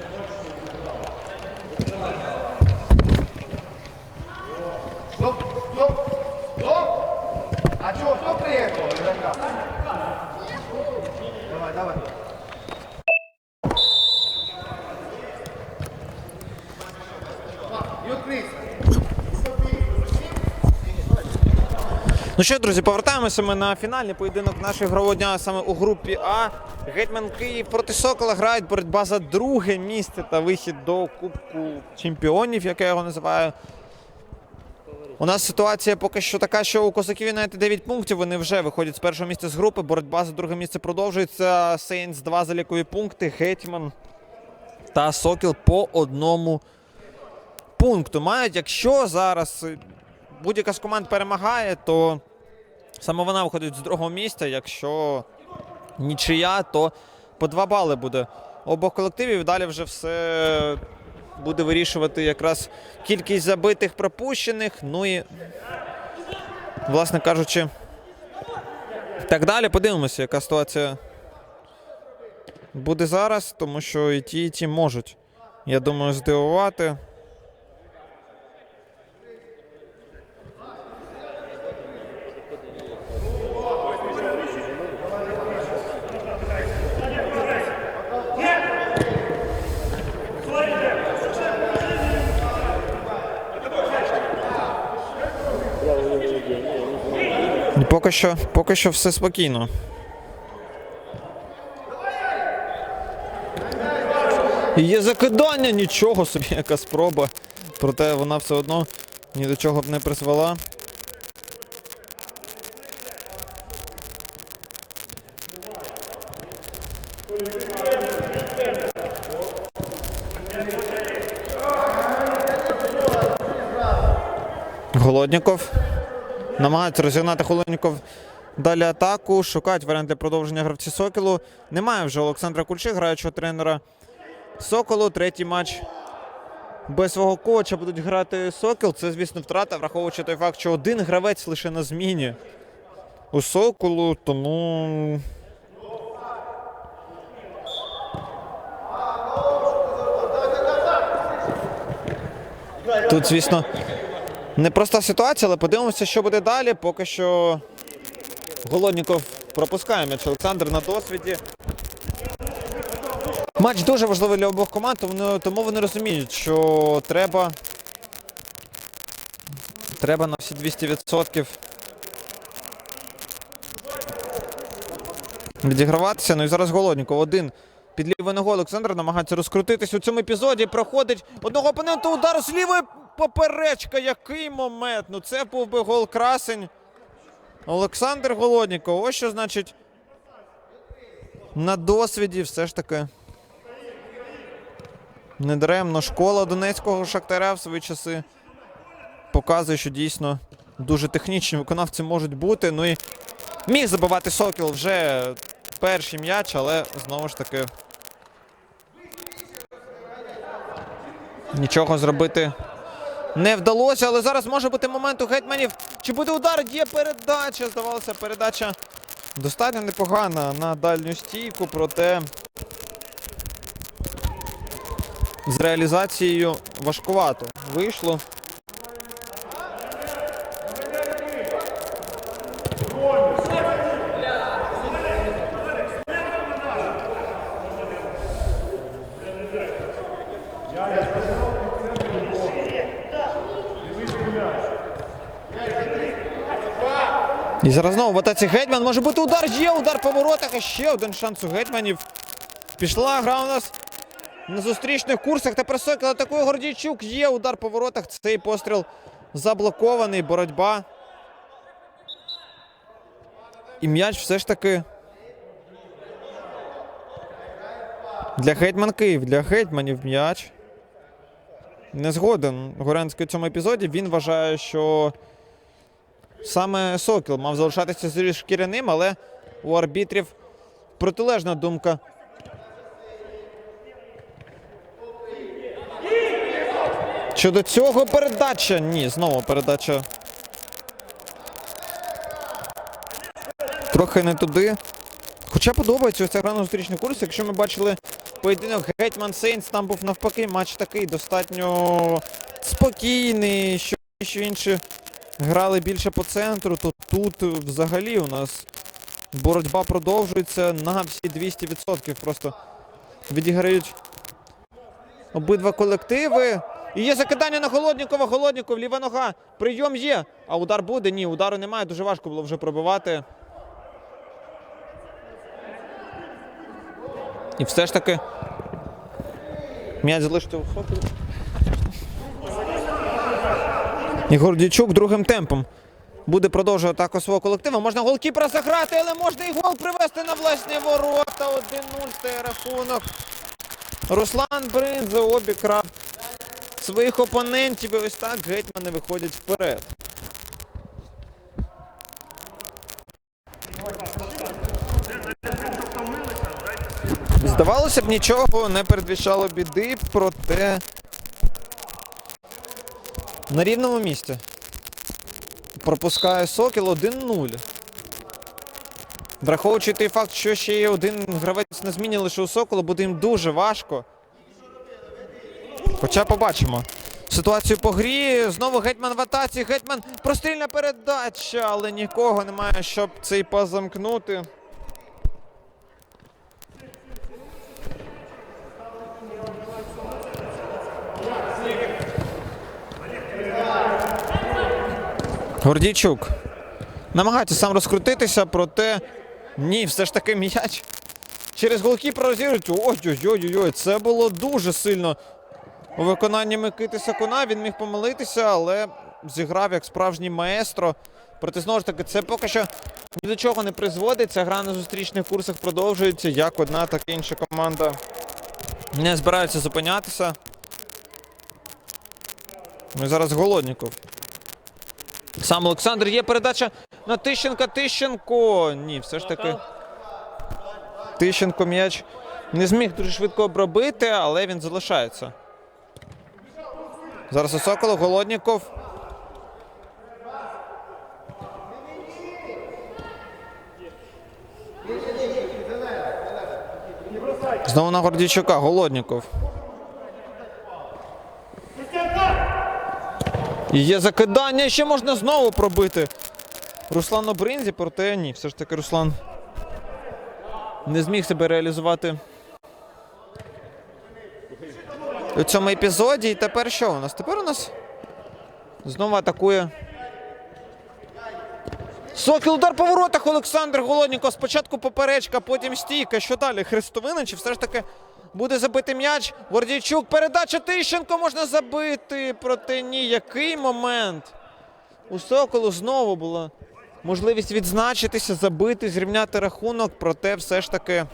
Thank you. Ну що, друзі, повертаємося ми на фінальний поєдинок нашого ігрового дня саме у групі А. Гетьман Київ проти Сокола грають боротьба за друге місце та вихід до Кубку чемпіонів, як я його називаю. У нас ситуація поки що така, що у Косаків Юнайтед 9 пунктів. Вони вже виходять з першого місця з групи. Боротьба за друге місце продовжується. Сейнс 2 залікові пункти. Гетьман та Сокіл по одному пункту мають. Якщо зараз будь-яка з команд перемагає, то саме вона виходить з другого місця. Якщо нічия, то по два бали буде обох колективів. Далі вже все буде вирішувати якраз кількість забитих пропущених. Ну і, власне кажучи, так далі. Подивимося, яка ситуація буде зараз, тому що і ті, і ті можуть, я думаю, здивувати. І Поки що, поки що все спокійно. Є закидання, нічого собі, яка спроба. Проте вона все одно ні до чого б не призвела. Голодніков. Намагається розігнати Холодніков далі атаку. Шукають варіант для продовження гравці Сокілу. Немає вже Олександра Кульши, граючого тренера Соколу. Третій матч без свого коуча будуть грати Сокіл. Це, звісно, втрата, враховуючи той факт, що один гравець лише на зміні у Соколу. Тому. Тут, звісно, Непроста ситуація, але подивимося, що буде далі. Поки що Голодніков пропускає м'яч Олександр на досвіді. Матч дуже важливий для обох команд, тому- вони розуміють, що треба. Треба на всі 200% відіграватися. Ну і зараз Голодніков один. Під лівою ногою Олександр намагається розкрутитись у цьому епізоді. Проходить одного опонента удар з лівої поперечка. Який момент? Ну це був би гол красень. Олександр Голодніков. Ось що значить на досвіді все ж таки. Недаремно школа Донецького Шахтаря в свої часи показує, що дійсно дуже технічні виконавці можуть бути. Ну і міг забивати Сокіл вже перший м'яч, але знову ж таки нічого зробити не вдалося. Але зараз може бути момент у гетьманів. Чи буде удар? Є передача. Здавалося, передача достатньо непогана на дальню стійку, проте з реалізацією важкувато вийшло. І зараз знову в атаці гетьман. Може бути удар. Є удар по воротах. І ще один шанс у гетьманів. Пішла гра у нас на зустрічних курсах. Тепер Сокіл атакує Гордійчук. Є удар по воротах. Цей постріл заблокований. Боротьба. І м'яч все ж таки. Для гетьман Київ, для гетьманів м'яч. Не згоден Горенський у цьому епізоді. Він вважає, що саме Сокіл мав залишатися шкіряним, але у арбітрів протилежна думка. Щодо цього передача. Ні, знову передача. Трохи не туди. Хоча подобається ось ця гра на зустрічний курс. Якщо ми бачили поєдинок Гетьман Сейнс. Там був навпаки матч такий достатньо спокійний. Що, інші грали більше по центру, то тут взагалі у нас боротьба продовжується на всі 200%. Просто відіграють обидва колективи. І є закидання на Голоднікова. Голодніков, ліва нога. Прийом є. А удар буде? Ні, удару немає. Дуже важко було вже пробивати. І все ж таки. М'яч залишиться у Соколі. І Гордійчук другим темпом буде продовжувати атаку свого колективу. Можна голкіпера заграти, але можна і гол привести на власні ворота. 1-0 стає рахунок. Руслан Бринза обікрав своїх опонентів. І ось так гетьмани виходять вперед. Здавалося б, нічого не передвіщало біди, проте на рівному місці. Пропускає Сокіл 1-0. Враховуючи той факт, що ще є один гравець на зміні лише у Сокола, буде їм дуже важко. Хоча побачимо. Ситуацію по грі. Знову гетьман в атаці. Гетьман прострільна передача, але нікого немає, щоб цей пас замкнути. Гордійчук. Намагається сам розкрутитися, проте ні, все ж таки м'яч. Через голкіпера розігрують. Ой-ой-ой, це було дуже сильно. У виконанні Микити Сакуна він міг помилитися, але зіграв як справжній маестро. Проте знову ж таки, це поки що ні до чого не призводить. Ця гра на зустрічних курсах продовжується. Як одна, так і інша команда не збираються зупинятися. Ну і зараз Голодніков. Сам Олександр є передача на Тищенка. Тищенко. Ні, все ж таки. Тищенко м'яч не зміг дуже швидко обробити, але він залишається. Зараз у Соколу Голодніков. Знову на Гордійчука. Голодніков. І є закидання, ще можна знову пробити. Руслан Обринзі, проте ні, все ж таки Руслан не зміг себе реалізувати у цьому епізоді. І тепер що у нас? Тепер у нас знову атакує. Сокіл удар по воротах Олександр Голодніков. Спочатку поперечка, потім стійка. Що далі? Хрестовина? Чи все ж таки буде забити м'яч? Гордійчук, передача Тищенко можна забити. Проте ні. Який момент? У Соколу знову була можливість відзначитися, забити, зрівняти рахунок, проте все ж таки.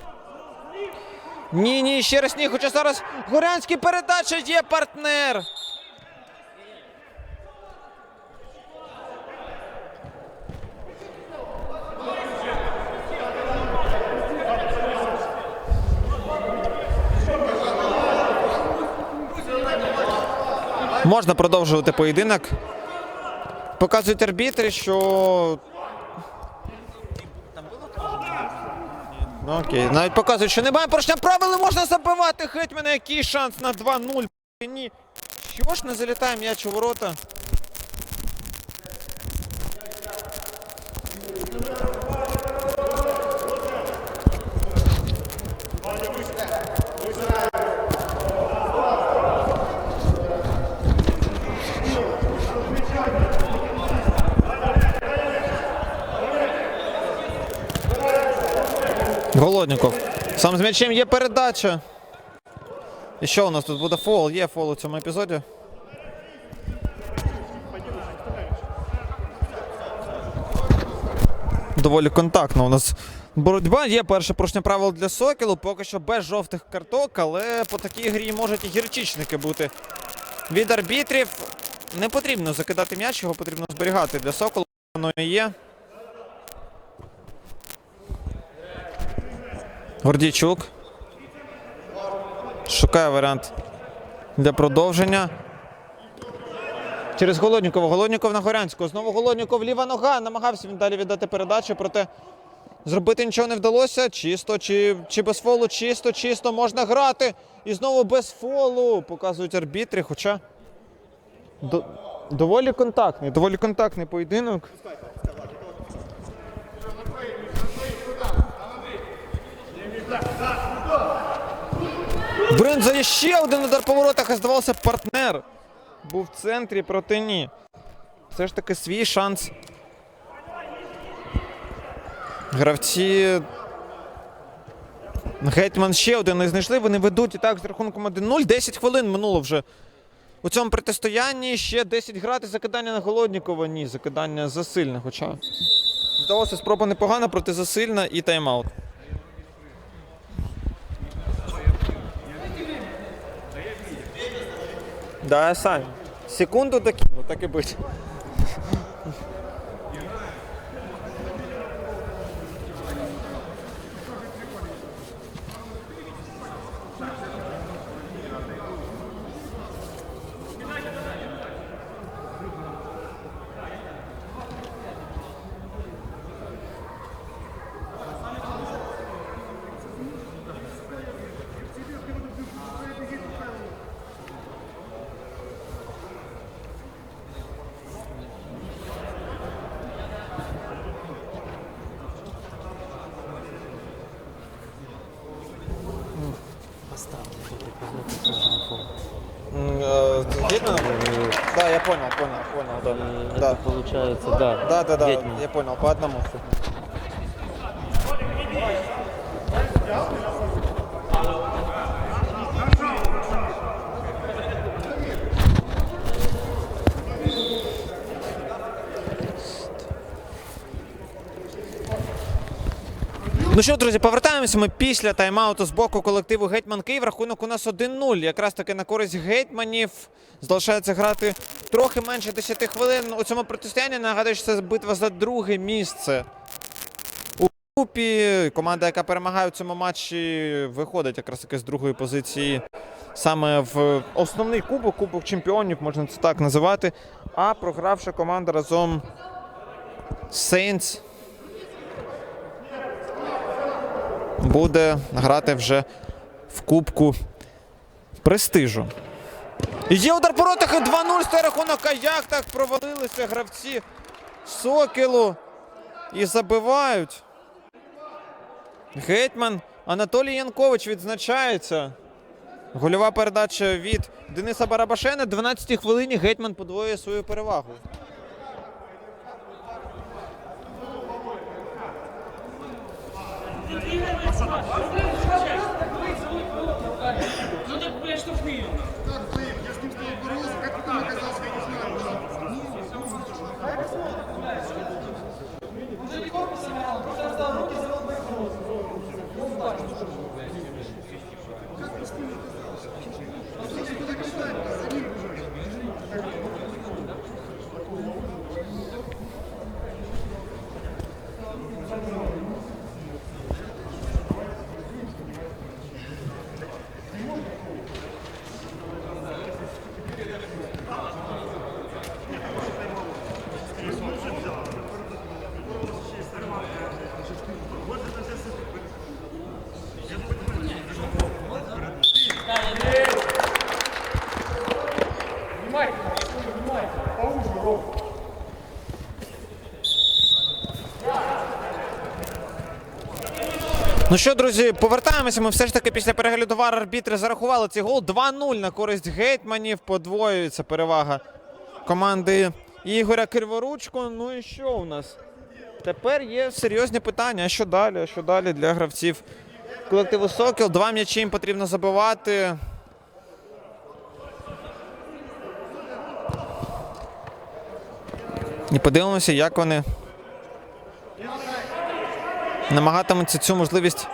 Ні, ні, ще раз ні. Хоча зараз Горянський передача є партнер. Можна продовжувати поєдинок. Показують арбітри, що. Ну, окей. Навіть показують, що немає порушення правил, можна забивати Гетьмана. Який шанс на 2-0. Ні. Що ж не залітає м'яч у ворота? Голодніков. Сам з м'ячем є передача. І що у нас тут буде фол? Є фол у цьому епізоді. Доволі контактно у нас боротьба. Є перше порушення правил для Сокілу. Поки що без жовтих карток, але по такій грі можуть і гірчичники бути. Від арбітрів не потрібно закидати м'яч, його потрібно зберігати для Соколу. Воно і є. Гордійчук. Шукає варіант для продовження. Через Голоднікова. Голодніков на Горянського. Знову Голодніков ліва нога. Намагався він далі віддати передачу, проте Зробити нічого не вдалося. Чисто чи, чи без фолу, чисто, чисто можна грати. І знову без фолу. Показують арбітри, хоча. До, доволі контактний, доволі контактний поєдинок. Бринза є ще один удар по воротах, а здавалося, партнер був в центрі, проте ні. Все ж таки свій шанс. Гравці. Гетьман ще один не знайшли. Вони ведуть і так з рахунком 1-0. 10 хвилин минуло вже у цьому протистоянні. Ще 10 грати. Закидання на Голоднікова. Ні, закидання засильне. Хоча здалося, спроба непогана, проте засильна і тайм-аут. Да, сам. Секунду докину, так і бить. Гетман? Да, я понял, понял, понял, да. Да, Получается, да. да, да, да, Гетман. я понял, по одному. Ну що, друзі, повертаємося ми після тайм-ауту з боку колективу Гетьман Київ. Рахунок у нас 1-0. Якраз таки на користь гетьманів. Залишається грати трохи менше 10 хвилин. У цьому протистоянні нагадую, що це битва за друге місце. У групі команда, яка перемагає у цьому матчі, виходить якраз таки з другої позиції саме в основний кубок, кубок чемпіонів, можна це так називати. А програвша команда разом Saints буде грати вже в кубку престижу. Є удар по ротах і 2-0 стає рахунок, а як так провалилися гравці Сокілу і забивають. Гетьман Анатолій Янкович відзначається. Гольова передача від Дениса Барабашена. 12-й хвилині Гетьман подвоює свою перевагу. Ну teşekkür ederim. Ну що, друзі, повертаємося. Ми все ж таки після перегляду вар арбітри зарахували цей гол. 2-0 на користь гетьманів. Подвоюється перевага команди Ігоря Криворучко. Ну і що у нас? Тепер є серйозні питання. А що далі? А що далі для гравців колективу Сокіл? Два м'ячі їм потрібно забивати. І подивимося, як вони намагатимуться цю можливість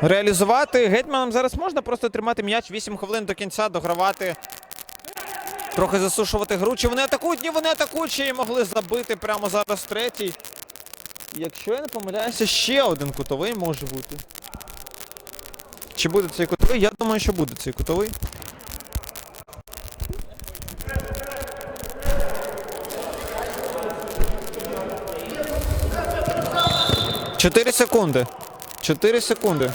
реалізувати. Гетьманам зараз можна просто тримати м'яч 8 хвилин до кінця, догравати, трохи засушувати гру. Чи вони атакують? Ні, вони атакують, ще й могли забити прямо зараз третій. Якщо я не помиляюся, ще один кутовий може бути. Чи буде цей кутовий? Я думаю, що буде цей кутовий. 4 секунди. 4 секунди.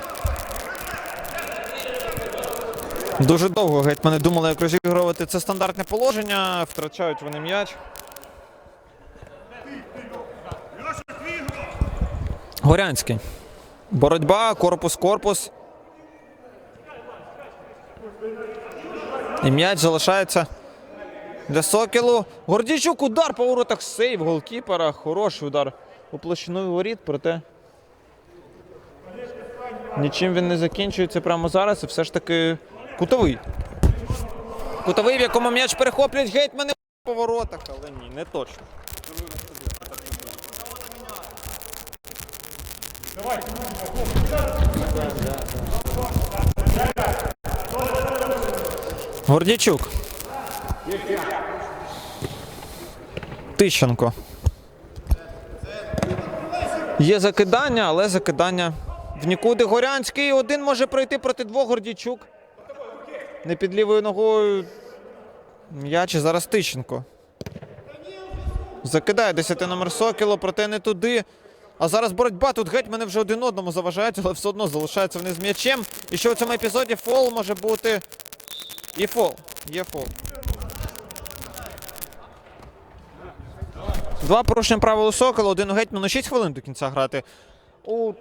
Дуже довго гетьмани думали, як розігрувати це стандартне положення. Втрачають вони м'яч. Горянський. Боротьба, корпус-корпус. І м'яч залишається для Сокілу. Гордійчук удар по воротах сейв голкіпера. Хороший удар у площину воріт, проте нічим він не закінчується прямо зараз. І все ж таки кутовий. Кутовий, в якому м'яч перехоплюють гетьмани по воротах, але ні, не точно. Гордійчук. Тищенко. Є закидання, але закидання в нікуди. Горянський один може пройти проти двох Гордійчук. Не під лівою ногою. М'яч зараз Тищенко. Закидає 10 номер Сокіло, проте не туди. А зараз боротьба. Тут гетьмани вже один одному заважають, але все одно залишаються вони з м'ячем. І що в цьому епізоді фол може бути. І фол. Є фол. Два порушення правил Сокола, один у Гетьману 6 хвилин до кінця грати. У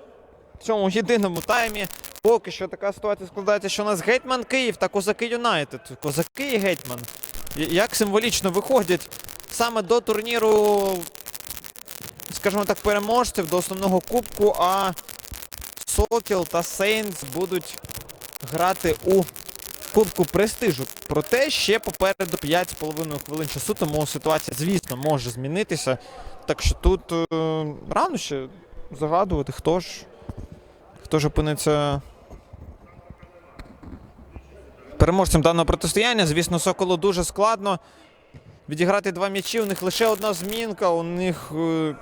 цьому єдиному таймі поки що така ситуація складається, що у нас Гетьман Київ та Козаки Юнайтед. Козаки і Гетьман. Як символічно виходять саме до турніру, скажімо так, переможців до основного кубку, а Сокіл та Сейнс будуть грати у Кубку престижу. Проте ще попереду 5,5 хвилин часу, тому ситуація, звісно, може змінитися. Так що тут е, рано ще загадувати, хто ж, хто ж опиниться переможцем даного протистояння. Звісно, Соколу дуже складно відіграти два м'ячі. У них лише одна змінка, у них е,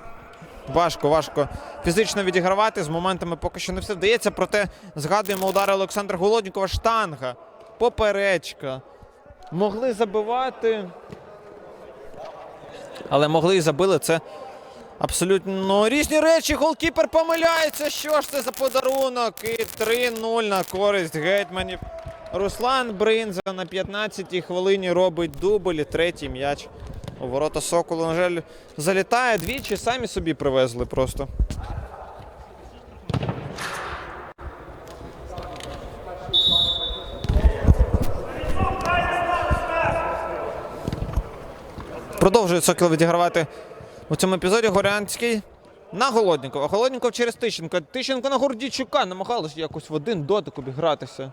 важко, важко фізично відігравати. З моментами поки що не все вдається. Проте згадуємо удари Олександра Голоднікова, штанга, поперечка. Могли забивати. Але могли і забили це абсолютно різні речі. Голкіпер помиляється. Що ж це за подарунок? І 3-0 на користь гетьманів. Руслан Бринза на 15-й хвилині робить дубль, і третій м'яч. У ворота Соколу, на жаль, залітає двічі, самі собі привезли просто. Продовжує Сокіл відігравати у цьому епізоді Горянський на Голоднікова. Голодніков через Тищенка. Тищенко на Гордійчука намагалися якось в один дотик обігратися.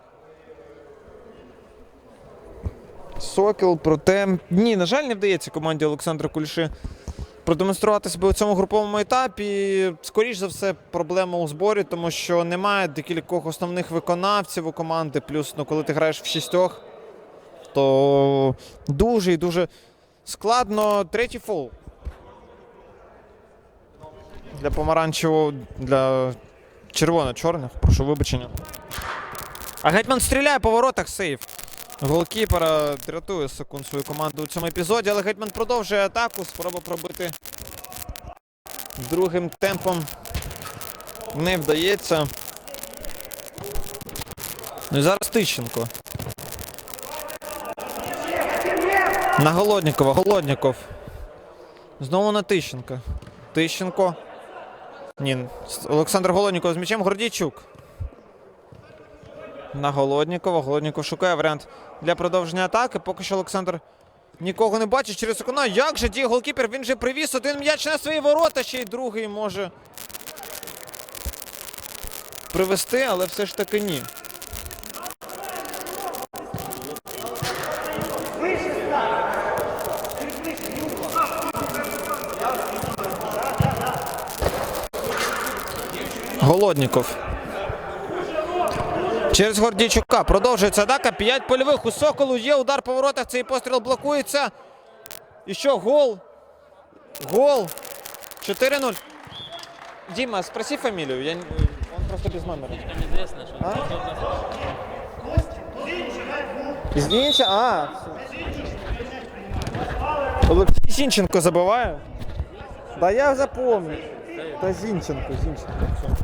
Сокіл, проте ні, на жаль, не вдається команді Олександра Кульши продемонструвати себе у цьому груповому етапі. Скоріш за все, проблема у зборі, тому що немає декількох основних виконавців у команди. Плюс, ну, коли ти граєш в шістьох, то дуже і дуже складно. Третій фол. Для помаранчевого, для червоно-чорних, прошу вибачення. А гетьман стріляє по воротах сейф. Голкіпера дратує секунд свою команду у цьому епізоді, але Гетьман продовжує атаку. Спроба пробити другим темпом не вдається. Ну і зараз Тищенко. На Голоднікова. Голодніков. Знову на Тищенка. Тищенко. Ні, Олександр Голодніков з м'ячем Гордійчук. На Голоднікова. Голодніков шукає варіант для продовження атаки. Поки що Олександр нікого не бачить через секунду. Як же діє голкіпер? Він же привіз один м'яч на свої ворота, ще й другий може привести, але все ж таки ні. Голодніков. Через Гордійчука продовжується атака. П'ять польових у Соколу. Є удар по воротах. Цей постріл блокується. І що, гол? Гол. 4-0. Дима, спроси фамилию. Я... Он просто без номера. что А? Олексій Сінченко забиває. Да я запомню. Та Зінченко, Зінченко.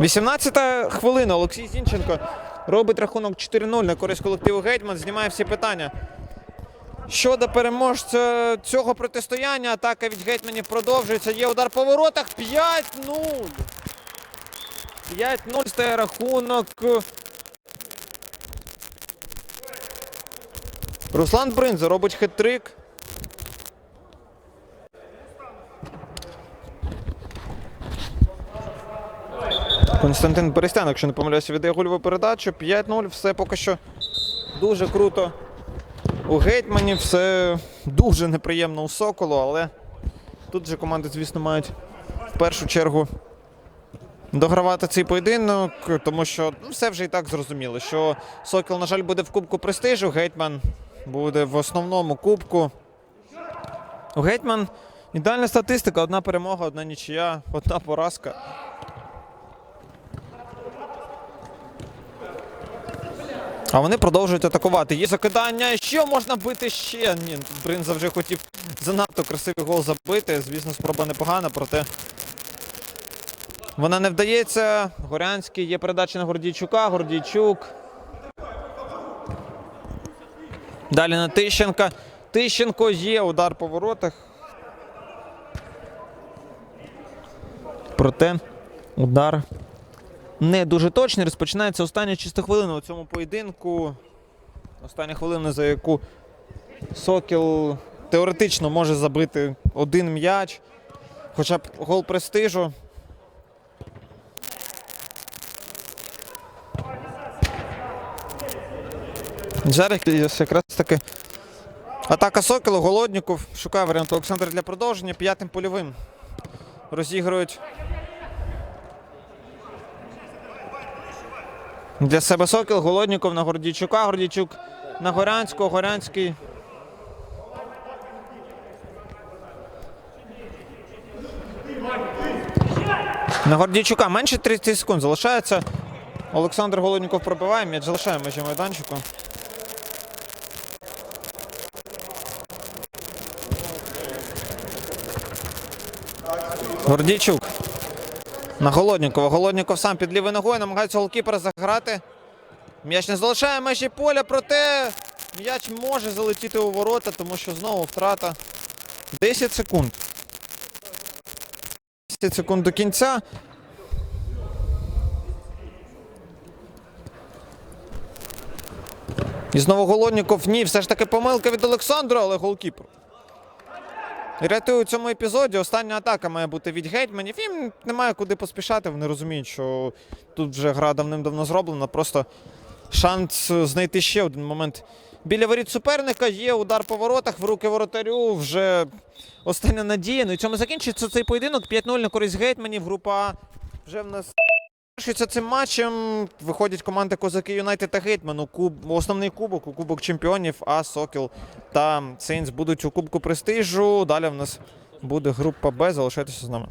18 хвилина. Олексій Зінченко робить рахунок 4-0 на користь колективу Гетьман. Знімає всі питання. Щодо переможця цього протистояння, атака від гетьманів продовжується. Є удар по воротах. 5-0. 5-0 стає рахунок. Руслан Бринза робить хет-трик. Константин Берестян, якщо не помиляюся, віддає гольову передачу. 5-0. Все поки що дуже круто. У гетьманів все дуже неприємно у Соколу, але тут же команди, звісно, мають в першу чергу догравати цей поєдинок, тому що ну, все вже і так зрозуміло, що Сокіл, на жаль, буде в Кубку престижу, Гетьман буде в основному кубку. У Гетьман ідеальна статистика: одна перемога, одна нічия, одна поразка. А вони продовжують атакувати. Є закидання. Що можна бити ще? Ні, Бринза вже хотів занадто красивий гол забити. Звісно, спроба непогана, проте вона не вдається. Горянський є передача на Гордійчука. Гордійчук. Далі на Тищенка. Тищенко є удар по воротах. Проте удар не дуже точний. Розпочинається остання чиста хвилина у цьому поєдинку. Остання хвилина, за яку Сокіл теоретично може забити один м'яч. Хоча б гол престижу. Зараз якраз таки атака Сокілу, Голодніков. Шукає варіант Олександр для продовження. П'ятим польовим. Розігрують Для себе Сокіл, Голодніков на Гордійчука, Гордійчук на Горянського, Горянський. На Гордійчука менше 30 секунд залишається. Олександр Голодніков пробиває, м'яч залишає межі майданчику. Гордійчук. На Голоднікова. Голодніков сам під лівою ногою намагається голкіпера заграти. М'яч не залишає межі поля, проте м'яч може залетіти у ворота, тому що знову втрата. 10 секунд. 10 секунд до кінця. І знову Голодніков. Ні, все ж таки помилка від Олександра, але голкіпер. Рятує у цьому епізоді. Остання атака має бути від гетьманів. Їм немає куди поспішати. Вони розуміють, що тут вже гра давним-давно зроблена. Просто шанс знайти ще один момент. Біля воріт суперника є удар по воротах в руки воротарю. Вже остання надія. Ну і цьому закінчується цей поєдинок. 5-0 на користь гетьманів. Група вже в нас. Завершується цим матчем. Виходять команди Козаки Юнайтед та Гетьман у куб... основний кубок, у Кубок Чемпіонів, а Сокіл та Сейнс будуть у Кубку Престижу. Далі в нас буде група Б. Залишайтеся з нами.